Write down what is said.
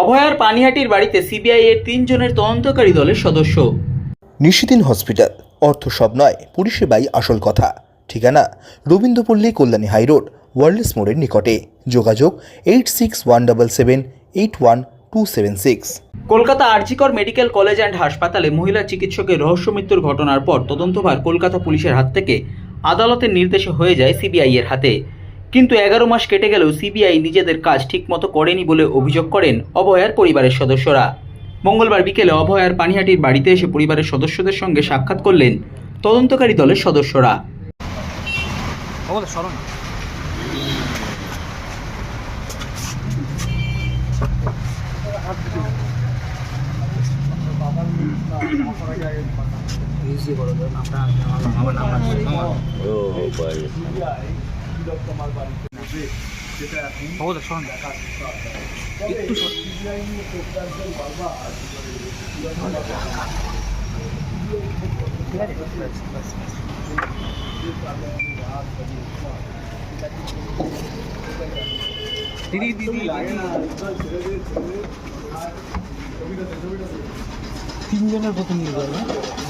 অভয়ার পানিহাটির বাড়িতে সিবিআই এর তিনজনের তদন্তকারী দলের সদস্য। নিশিদিন হসপিটাল অর্থ সব নয় পরিষেবাই আসল কথা। ঠিকানা রবীন্দ্রপল্লী কল্যাণী হাইরোড ওয়ার্ল্ডস মোড়ের নিকটে। যোগাযোগ eight six one double seven eight one two seven six. Kolkata RG Kar medical college and হাসপাতালে মহিলা চিকিৎসকের রহস্য মৃত্যুর ঘটনার পর তদন্তভার কলকাতা পুলিশের হাত থেকে আদালতের নির্দেশে হয়ে যায় সিবিআই এর হাতে। কিন্তু এগারো মাস কেটে গেলেও সিবিআই নিজেদের কাজ ঠিকমতো করেনি বলে অভিযোগ করেন অভয়ার পরিবারের সদস্যরা। মঙ্গলবার বিকেলে অভয়ার পানিহাটির বাড়িতে এসে পরিবারের সদস্যদের সঙ্গে সাক্ষাৎ করলেন তদন্তকারী দলের সদস্যরা। বিপ্লব তোমার বাড়িতে নেবে সেটা এখন দেখা তবে সিবিআই নিয়ে প্রত্যাশদের দিদি দিদি তিনজনের প্রতিনিধি দল হ্যাঁ?